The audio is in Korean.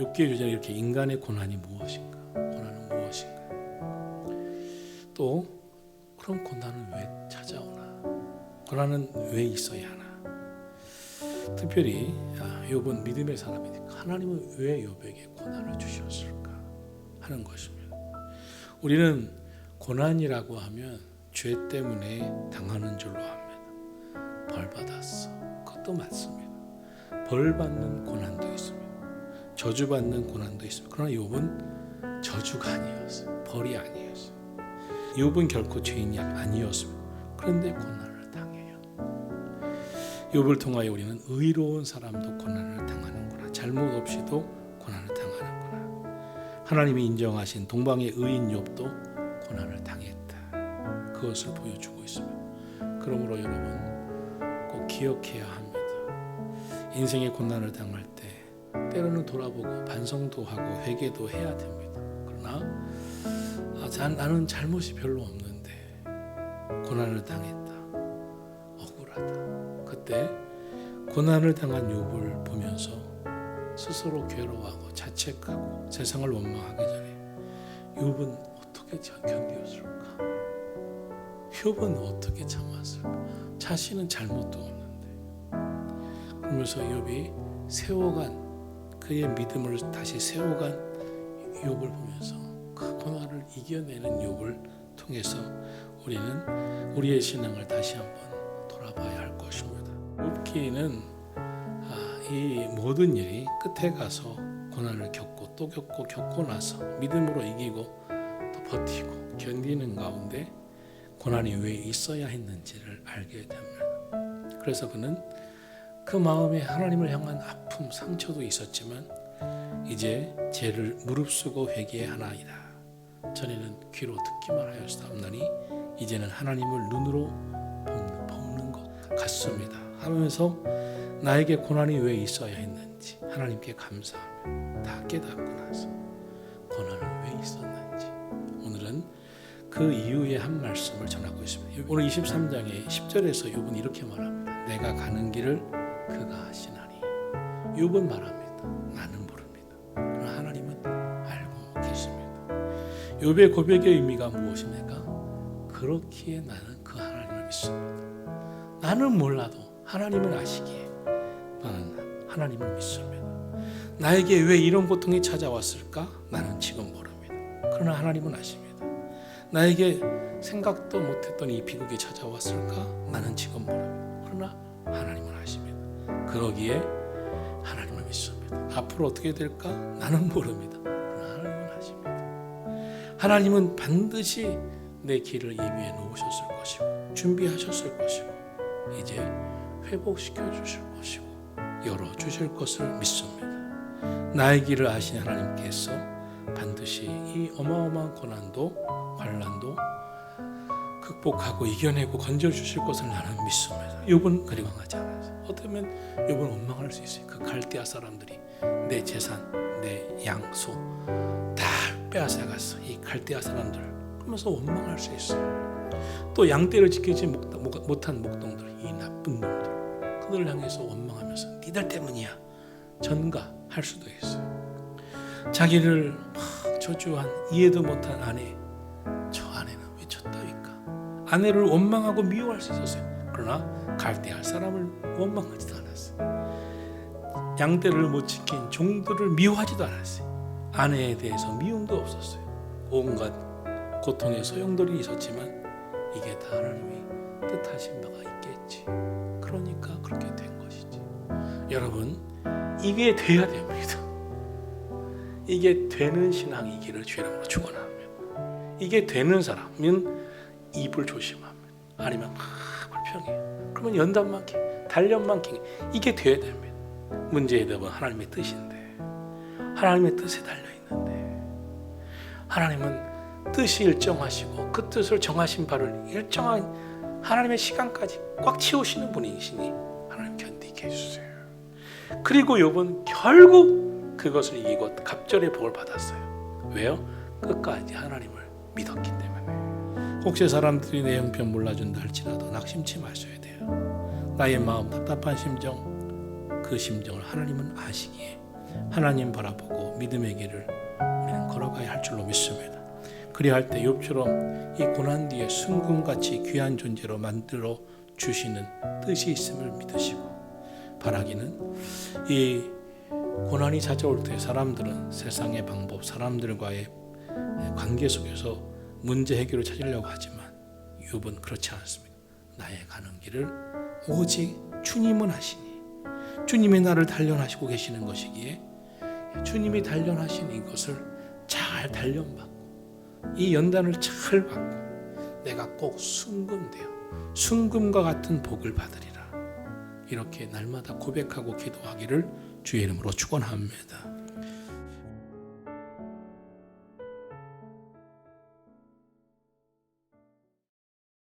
6개의 주제는 이렇게 인간의 고난이 무엇인가? 고난은 무엇인가? 또 그런 고난은 왜 찾아오나? 고난은 왜 있어야 하나? 특별히 아, 욥은 믿음의 사람이니까 하나님은 왜 욥에게 고난을 주셨을까 하는 것입니다. 우리는 고난이라고 하면 죄 때문에 당하는 줄로 압니다. 벌 받았어. 그것도 맞습니다. 벌 받는 고난도 있습니다. 저주 받는 고난도 있습니다. 그러나 욥은 저주가 아니었어요. 벌이 아니었어요. 욥은 결코 죄인이 아니었습니다. 그런데 고난을 당해요. 욥을 통하여 우리는 의로운 사람도 고난을 당하는구나. 잘못 없이도 고난을 당하는구나. 하나님이 인정하신 동방의 의인 욥도 고난을 당했다. 그것을 보여주고 있습니다. 그러므로 여러분 꼭 기억해야 합니다. 인생의 고난을 당할 때 때로는 돌아보고 반성도 하고 회개도 해야 됩니다. 그러나 아, 자, 나는 잘못이 별로 없는데 고난을 당했다. 억울하다. 그때 고난을 당한 욥을 보면서 스스로 괴로워하고 자책하고 세상을 원망하기 전에 욥은 어떻게 저- 견디었을까? 욥은 어떻게 참았을까? 자신은 잘못도 없는데 그러면서 욥이 세워간 그의 믿음을 다시 세워간 욥을 보면서 그 고난을 이겨내는 욥을 통해서 우리는 우리의 신앙을 다시 한번 돌아봐야 할 것입니다. 욥기는 아, 이 모든 일이 끝에 가서 고난을 겪고 또 겪고 겪고 나서 믿음으로 이기고 또 버티고 견디는 가운데 고난이 왜 있어야 했는지를 알게 됩니다. 그래서 그는 그 마음에 하나님을 향한 아픔, 상처도 있었지만 이제 죄를 무릅쓰고 회개하나이다. 전에는 귀로 듣기만 하였사옵나니 이제는 하나님을 눈으로 보는, 보는 것 같습니다. 하면서 나에게 고난이 왜 있어야 했는지 하나님께 감사하며 다 깨닫고 나서 고난은 왜 있었는지 오늘은 그 이후에 한 말씀을 전하고 있습니다. 오늘 23장의 10절에서 욥은 이렇게 말합니다. 내가 가는 길을 그가 하시나니 욥은 말합니다. 나는 모릅니다. 하나님은 알고 계십니다. 욥의 고백의 의미가 무엇입니까? 그렇기에 나는 그 하나님을 믿습니다. 나는 몰라도 하나님은 아시기에 나는 하나님을 믿습니다. 나에게 왜 이런 고통이 찾아왔을까? 나는 지금 모릅니다. 그러나 하나님은 아십니다. 나에게 생각도 못했던 이 비극이 찾아왔을까? 나는 지금 모릅니다. 그러나 하나님은 아십니다. 그러기에 하나님을 믿습니다. 앞으로 어떻게 될까? 나는 모릅니다. 하나님은 아십니다. 하나님은 반드시 내 길을 예비해 놓으셨을 것이고 준비하셨을 것이고 이제 회복시켜 주실 것이고 열어 주실 것을 믿습니다. 나의 길을 아신 하나님께서 반드시 이 어마어마한 고난도 환란도 극복하고 이겨내고 건져 주실 것을 나는 믿습니다. 욥은 그리워하지 않아요. 어쩌면 욥은 원망할 수 있어요. 그 갈대아 사람들이 내 재산, 내 양소 다 빼앗아갔어. 이 갈대아 사람들. 그러면서 원망할 수 있어요. 또 양떼를 지키지 못한 목동들, 이 나쁜 놈들. 그들을 향해서 원망하면서 니들 때문이야. 전가할 수도 있어요. 자기를 막 저주한 이해도 못한 아내. 저 아내는 왜 졌다니까. 아내를 원망하고 미워할 수 있었어요. 그러나 갈대할 사람을 원망하지도 않았어요. 양떼를 못 지킨 종들을 미워하지도 않았어요. 아내에 대해서 미움도 없었어요. 온갖 고통의 소용돌이 있었지만 이게 다 하나님이 뜻하신 바가 있겠지. 그러니까 그렇게 된 것이지. 여러분, 이게 돼야 됩니다. 이게 되는 신앙이기를 주님으로 축원합니다. 이게 되는 사람은 입을 조심합니다. 아니면 그러면 연단만 해, 단련만 해. 이게 돼야 됩니다. 문제의 답은 하나님의 뜻인데 하나님의 뜻에 달려 있는데 하나님은 뜻이 일정하시고 그 뜻을 정하신 바를 일정한 하나님의 시간까지 꽉 채우시는 분이시니 하나님 견디게 해주세요. 그리고 욥은 결국 그것을 이기고 갑절의 복을 받았어요. 왜요? 끝까지 하나님을 믿었기 때문에. 혹시 사람들이 내 형편 몰라준다 할지라도 낙심치 마셔야 돼요. 나의 마음 답답한 심정 그 심정을 하나님은 아시기에 하나님 바라보고 믿음의 길을 우리는 걸어가야 할 줄로 믿습니다. 그리할 때 욥처럼 이 고난 뒤에 순금같이 귀한 존재로 만들어 주시는 뜻이 있음을 믿으시고 바라기는 이 고난이 찾아올 때 사람들은 세상의 방법, 사람들과의 관계 속에서 문제 해결을 찾으려고 하지만 욥은 그렇지 않습니다. 나의 가는 길을 오직 주님은 하시니 주님이 나를 단련하시고 계시는 것이기에 주님이 단련하신 이것을 잘 단련받고 이 연단을 잘 받고 내가 꼭 순금되어 순금과 같은 복을 받으리라 이렇게 날마다 고백하고 기도하기를 주의 이름으로 축원합니다.